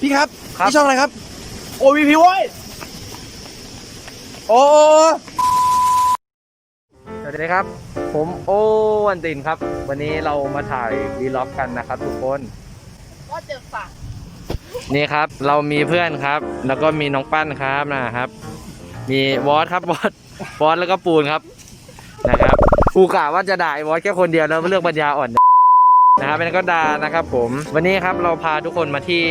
พี่ครับครับ พี่ช่องอะไรครับ โอวีพีโว้ยโอ้สวัสดีครับ ผมโอวันตินครับ วันนี้เรามาถ่ายวีล็อกกันนะครับทุกคนก็เจอฝั่งนี่ครับ เรามีเพื่อนครับ แล้วก็มีน้องปั้นครับนะครับ มีวอสครับวอสวอสแล้วก็ปูนครับนะครับกูกะว่าจะด่าไอ้วอสแค่คนเดียวแล้วเรื่องปัญญาอ่อน นะครับเป็นก็ด่านะครับผม วันนี้ครับเราพาทุกคนมาที่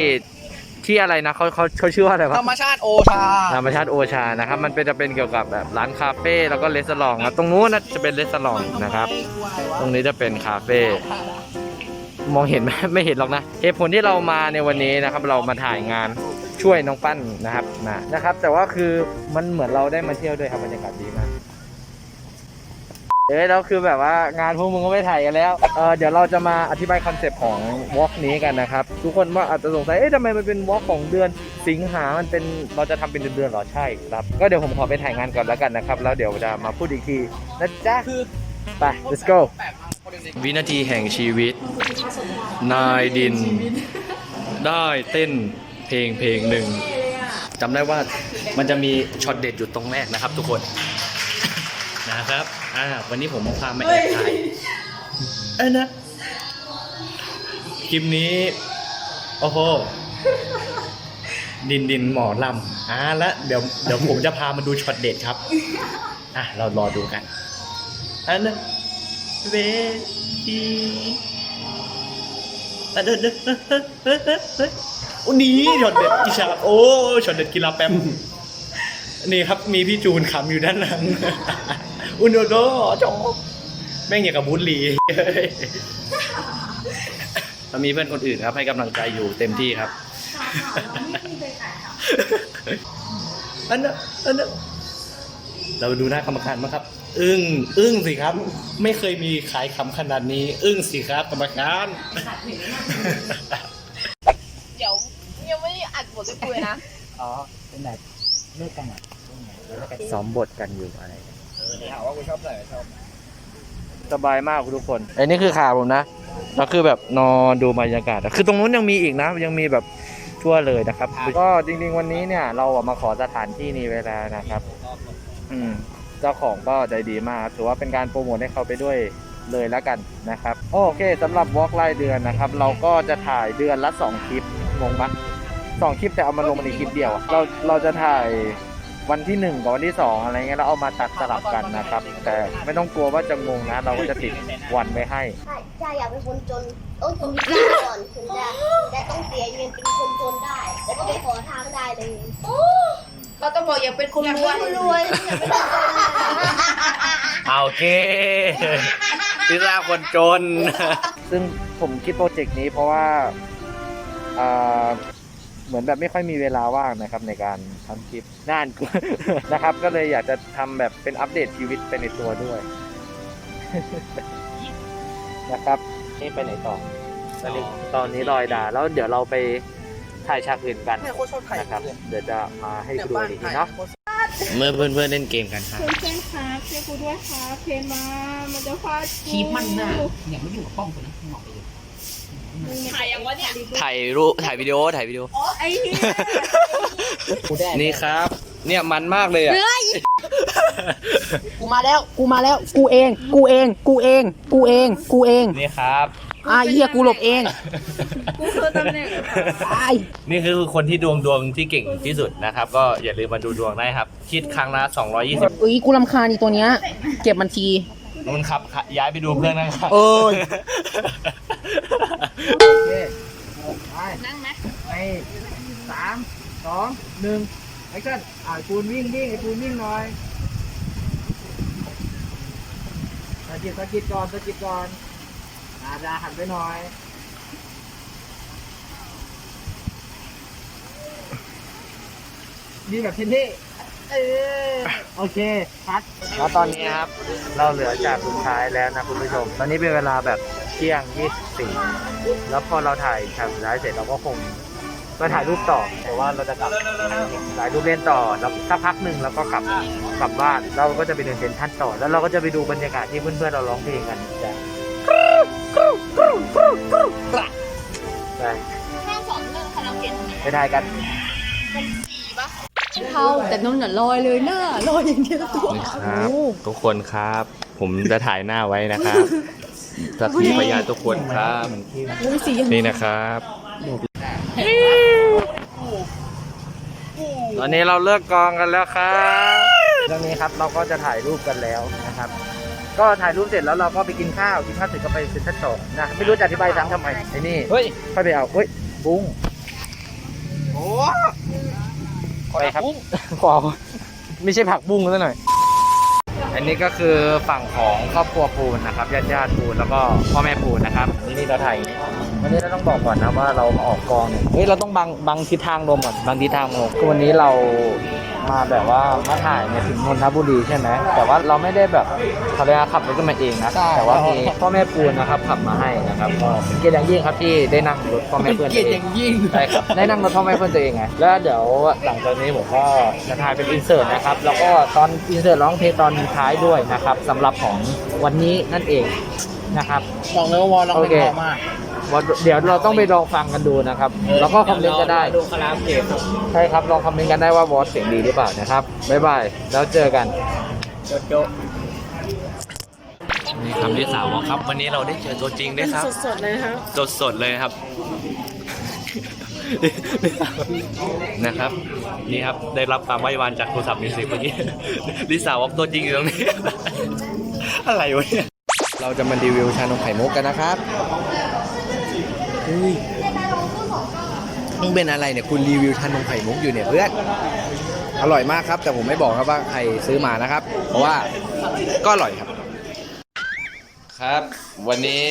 ที่อะไรนะเขาเขาเขาชื่อว่าอะไรวะธรรมชาติโอชาธรรมชาติโอชานะครับ มันเป็นจะเป็นเกี่ยวกับแบบร้านคาเฟ่แล้วก็เลสซอร์ครับตรงนู้นนะจะเป็นเลสซอร์นะครับ ตรงนี้จะเป็นคาเฟ่มองเห็นไหมไม่เห็นหรอกนะเหตุผลที่เรามาในวันนี้นะครับ เรามาถ่ายงานช่วยน้องปั้นนะครับมานะครับ แต่ว่าคือมันเหมือนเราได้มาเที่ยวด้วยครับบรรยากาศดีมาก เอ้ยแล้วคือแบบว่างานพวกมึงก็ไม่ถ่ายกันแล้วเออเดี๋ยวเราจะมาอธิบายคอนเซปต์ของวอล์กนี้กันนะครับ ทุกคนว่าอาจจะสงสัยเอ๊ะทำไมมันเป็นวอล์กของเดือนสิงหามันเป็นเราจะทำเป็นเดือนๆเหรอใช่ครับ ก็เดี๋ยวผมขอไปถ่ายงานก่อนแล้วกันนะครับ แล้วเดี๋ยวจะมาพูดอีกทีนะจ๊ะคือไป let's go วินาทีแห่งชีวิต นายดิน ได้เต้นเพลงเพลงหนึ่งจำได้ว่ามันจะมีช็อตเด็ดอยู่ตรงแรกนะครับทุกคน นะครับ อ่า วันนี้ผมพามาแอบถ่ายเอ้ยนะ คลิปนี้ โอ้โห ดินดินหมอลำอ่าแล้วเดี๋ยวเดี๋ยวผมจะพามาดูช็อตเด็ดครับ อะ เรารอดูกันอันนั้นเวทีอันนั้นโอ้นี่ช็อตเด็ดกีฬาโอ้ช็อตเด็ดกีฬาแป๊มนี่ครับมีพี่จูนขำอยู่ด้านหลัง อุนโดโดจอแม่งอย่างกับบูธลีแล้วมีเพื่อนคนอื่นครับ ให้กำลังใจอยู่เต็มที่ครับอันนั้นอันนั้นเราดูหน้ากรรมการมั้งครับ อึ้งอึ้งสิครับ ไม่เคยมีขายคำขนาดนี้ อึ้งสิครับกรรมการเดี๋ยวยังไม่ได้อัดบทด้วยคุยนะ อ๋อ เป็นแบบเลิกกันอะซ้อมบทกันอยู่อะไร ถามว่ากูชอบใส่ชอบสบายมากทุกคนไอ้นี่คือขาผมนะแล้วคือแบบนอนดูบรรยากาศอะคือตรงนู้นยังมีอีกนะ ยังมีแบบทั่วเลยนะครับ ก็จริง ๆ วันนี้เนี่ย เราอะมาขอสถานที่นี้ไว้แล้วนะครับ อืมเจ้าของก็ใจดีมาก ถือว่าเป็นการโปรโมทให้เขาไปด้วยเลยแล้วกันนะครับ โอเคสำหรับวอล์กรายเดือนนะครับ เราก็จะถ่ายเดือนละสองคลิปงงปะสองคลิปแต่เอามาลงในคลิปเดียวอะเราเราจะถ่าย วันที่หนึ่งกับวันที่สองอะไรเงี้ยแล้วเอามาตัดสลับกันนะครับ แต่ไม่ต้องกลัวว่าจะงงนะ เราก็จะติดวันไว้ให้ใช่ใช่อยากเป็นคนจนต้องทำดีก่อนถึงจะแต่ต้องเสียเงินเป็นคนจนได้ แล้วก็ไปขอทางได้เลยเราต้องบอกอย่าเป็นคนอยากรเป็วยนคนรวยอยากเป็นคนจนโอเคพิซซ่าคนจน ซึ่งผมคิดโปรเจกต์นี้เพราะว่าอ่า เหมือนแบบไม่ค่อยมีเวลาว่างนะครับในการทำคลิปน่านกูนะครับ ก็เลยอยากจะทำแบบเป็นอัปเดตชีวิตไปในตัวด้วย นะครับนี่ไปไหนต่อตอนนี้ตอนนี้ลอยดาแล้วเดี๋ยวเราไปถ่ายฉากอื่นกันไม่โคตรชอบถ่ายนะครับเดี๋ยวจะมาให้เนี่ยดูบ้านอีกทีถ่ายเนาะเมื่อเพื่อนๆเล่นเกมกันครับ เพื่อนเพื่อนครับช่วยกูด้วยครับเพนมา มันจะฟาดกูคีบมันน่ะอย่าไม่อยู่กับป้องคนนะมึงออกไปเลย ถ่ายอย่างวะเนี่ยถ่ายรูปถ่ายวิดีโอถ่ายวิดีโอไอ้เหี้ยนี่ครับ เนี่ยมันมากเลยอะ กูมาแล้ว กูมาแล้ว กูเอง กูเอง กูเอง กูเอง กูเองนี่ครับ อะเหี้ยกูหลบเองกูคือตำแหน่งตายนี่คือคนที่ดวงดวงที่เก่งที่สุดนะครับ ก็อย่าลืมมาดูดวงได้ครับ คิดครั้งละ220อุ้ยกูลำคาญอีตัวเนี้ย เก็บมันทีนู่นครับ ย้ายไปดูเพื่อนนะครับ เอ้ย โอเคไปนั่งไหมในสามสองหนึ่งแอคชั่นอ่าปูนวิ่งวิ่งไอ้ปูนวิ่งหน่อยสะกิดสะกิดก่อนสะกิดก่อนอาดาหันไปหน่อยดีแบบเท่ๆเออโอเคคัด แล้วตอนนี้ครับ เราเหลือจากสุดท้ายแล้วนะคุณผู้ชม ตอนนี้เป็นเวลาแบบ ที่ยง 24 แล้วพอเราถ่ายฉากสุดท้ายเสร็จเราก็คงมาถ่ายรูปต่อแต่ว่าเราจะกลับถ่ายรูปเล่นต่อแล้วสักพักหนึ่งเราก็กลับกลับบ้านเราก็จะไปเดินเซนทันต่อ แล้วเราก็จะไปดูบรรยากาศที่เพื่อนๆเราร้องเพลงกันจ้ะใช่แค่สอนเรื่องคาราโอเกะทำไมไปถ่ายกันเท่าแต่นนท์น่ะลอยเลยหน้าลอยอย่างเดียวตัวครับทุกคนครับ ผมจะถ่ายหน้าไว้นะครับ สักขีพยานทุกคนครับโอ้ยสียังนี่นะครับ ตอนนี้เราเลิกกองกันแล้วครับตอนนี้ครับเราก็จะถ่ายรูปกันแล้วนะครับ ก็ถ่ายรูปเสร็จแล้วเราก็ไปกินข้าวกินข้าวเสร็จก็ไปเซ็นทรัลสองนะไม่รู้จะอธิบายซ้ำทำไมไอ้นี่เฮ้ยค่อยไปเอาเฮ้ยบุ้งโอ้ไปครับขอไม่ใช่ผักบุ้งซะหน่อย อันนี้ก็คือฝั่งของครอบครัวปูนนะครับญาติญาติปูนแล้วก็พ่อแม่ปูนนะครับนี่นี่เราถ่ายวันนี้เราต้องบอกก่อนนะว่าเรามาออกกองเนี่ยเฮ้ยเราต้องบังบังทิศทางลมก่อนบังทิศทางลมคือวันนี้เรา มาแบบว่ามาถ่ายเนี่ยถึงนนทบุรีใช่ไหมแต่ว่าเราไม่ได้แบบเขาเรียกว่าขับรถกันมาเองนะแต่ว่ามีพ่อแม่ปูนนะครับขับมาให้นะครับก็เป็นเกียรติอย่างยิ่งครับที่ได้นั่งรถพ่อแม่เพื่อนเกลียดตัวอเองย่างยิ่งใช่ครับได้นั่งรถพ่อแม่เพื่อนตัวเองไงแล้วเดี๋ยวหลังจากนี้ผมก็จะถ่ายเป็นอินเสิร์ตนะครับแล้วก็ตอนอินเสิร์ตร้องเพลงตอนท้ายด้วยนะครับสำหรับของวันนี้นั่นเองนะครับบอกเลยว่าวอลร้องเพลงเพราะมาก ว่าเดี๋ยวเราต้องไปลองฟังกันดูนะครับแล้วก็คอมเมนต์ก็ได้ดูคาราโอเกะใช่ครับลองคอมเมนต์กันได้ว่าบอสเสียงดีหรือเปล่านะครับบ๊ายบายแล้วเจอกันโจโจนี่ครับที่สาวครับ วันนี้เราได้เจอตัวจริงด้วยครับ สดๆเลยนะครับสดสดๆเลยครับ นะครับ นี่ครับได้รับความไว้วานจากโทรศัพท์มิวสิกเมื่อกี้ลิซ่าวอฟตัวจริงอยู่ตรงนี้ อะไรวะเนี่ย เราจะมารีวิวชานมไข่มุกกันนะครับ อุ้ยมึงเป็นอะไรเนี่ยคุณรีวิวชานมไข่มุกอยู่เนี่ยเพื่อนอร่อยมากครับ แต่ผมไม่บอกครับว่าใครซื้อมานะครับ เพราะว่าก็อร่อยครับ ครับ วันนี้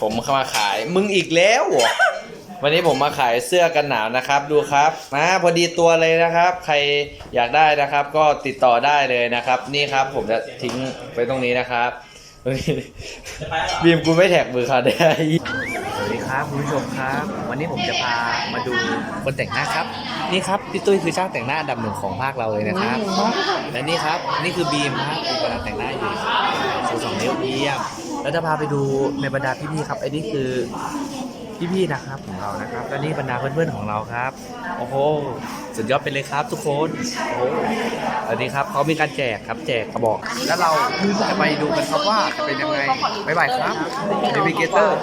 ผมมาขายมึงอีกแล้วเหรอวันนี้ผมมาขายเสื้อกันหนาวนะครับ ดูครับนะพอดีตัวเลยนะครับ ใครอยากได้นะครับ ก็ติดต่อได้เลยนะครับ นี่ครับผมจะทิ้งไปตรงนี้นะครับเฮ้ยบีมกูไม่แท็กมือเขาได้สวัสดี ครับคุณผู้ชมครับ วันนี้ผมจะพามาดูคนแต่งหน้าครับ นี่ครับพี่ตุ้ยคือช่างแต่งหน้าอันดับหนึ่งของภาคเราเลยนะครับ และนี่ครับนี่คือบีมครับบีมกำลังแต่งหน้าอยู่ชูสองนิ้วเยี่ยมแล้วจะพาไปดูในบรรดาพี่ๆครับไอ้นี่คือพี่ๆนะครับของเรานะครับและนี่บรรดาเพื่อนๆของเราครับโอ้โหสุดยอดไปเลยครับทุกคนโอ้โหอันนี้ครับเขามีการแจกครับแจกกระบอก แล้วเราจะไปดูกันครับว่าจะเป็นยังไงบ๊ายบายครับเนวิเกเตอร์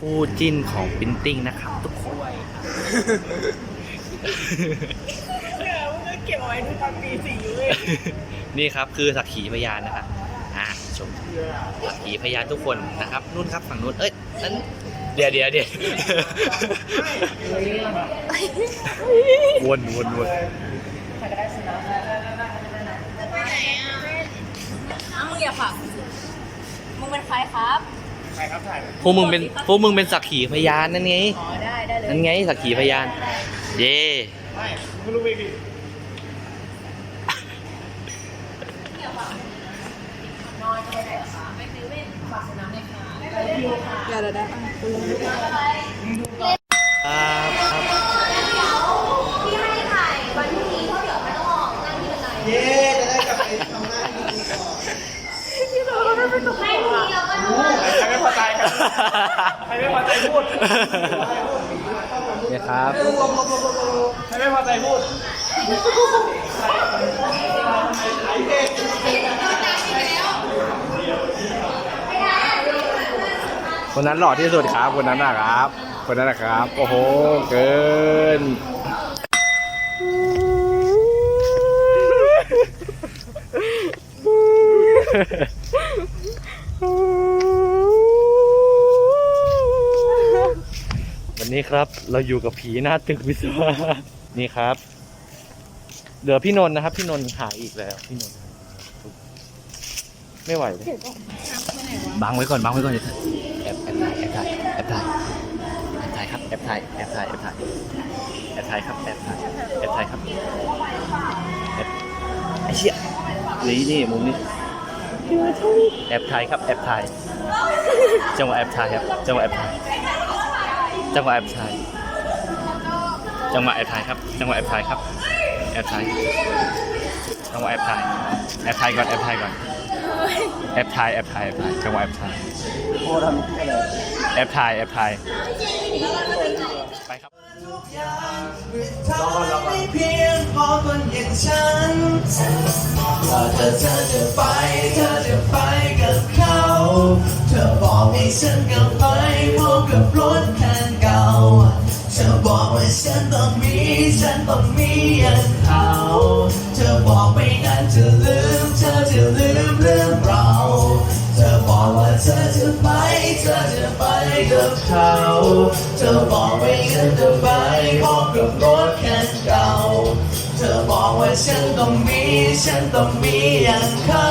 คู่จิ้นของปินติ้งนะครับทุกคนเก็บเอาไว้ดูตอนปีสี่อยู่เลย นี่ครับคือสักขีพยานนะครับอ่าชมสักขีพยานทุกคนนะครับนู่นครับฝั่งนู้นเอ้ยนั้นเดี๋ยวเดี๋ยวเดี๋ยววนวนวนมึงอย่าฝักมึงเป็นใครครับ พวกมึงเป็นพวกมึงเป็นสักขีพยานนั่นไงอ๋อได้ได้เลยนั่นไงสักขีพยาน เย่อย่าเดี๋ยวได้อะคุณลุงครับครับใครไม่พอใจครับ ใครไม่พอใจพูดเนี่ยครับใครไม่พอใจพูดคนนั้นหล่อที่สุดครับ คนนั้นนะครับ คนนั้นนะครับ โอ้โห เกิน ครับ เราอยู่กับผีหน้าตึกวิศวะนี่ครับเหลือพี่นนท์นะครับ พี่นนท์หายอีกแล้วพี่นนท์ไม่ไหวเลยบังไว้ก่อนบังไว้ก่อนเดี๋ยวแอบแอบถ่ายแอบถ่ายแอบถ่ายแอบถ่ายครับแอบถ่ายแอบถ่ายแอบถ่ายแอบถ่ายครับแอบถ่ายแอบถ่ายครับแอบไอ้เชี่ยนี่นี่มุมนี้แอบถ่ายครับแอบถ่ายจังหวะแอบถ่ายครับจังหวะแอบถ่าย จังหวะแอบถ่าย จังหวะแอบถ่ายครับ จังหวะแอบถ่ายครับ แอบถ่าย จังหวะแอบถ่าย แอบถ่ายก่อน แอบถ่ายก่อน แอบถ่าย แอบถ่าย แอบถ่าย จังหวะแอบถ่าย แอบถ่าย แอบถ่าย ไปครับ ทุกอย่างมันทำได้เพียงพอคนอย่างฉันถ้าเธอเธอจะไปเธอจะไปกับเขา เธอบอกให้ฉันกลับไปพบกับรถคันเก่า เธอบอกว่าฉันต้องมีฉันต้องมีอย่างเขาเธอบอกไม่นานจะลืมเธอจะลืมเรื่องเรา บอกว่าเธอจะไป เธอจะไปกับเขาเธอบอกไม่ฉันจะไปพบกับรถคันเก่า เธอบอกว่าฉันต้องมี ฉันต้องมีอย่างเขา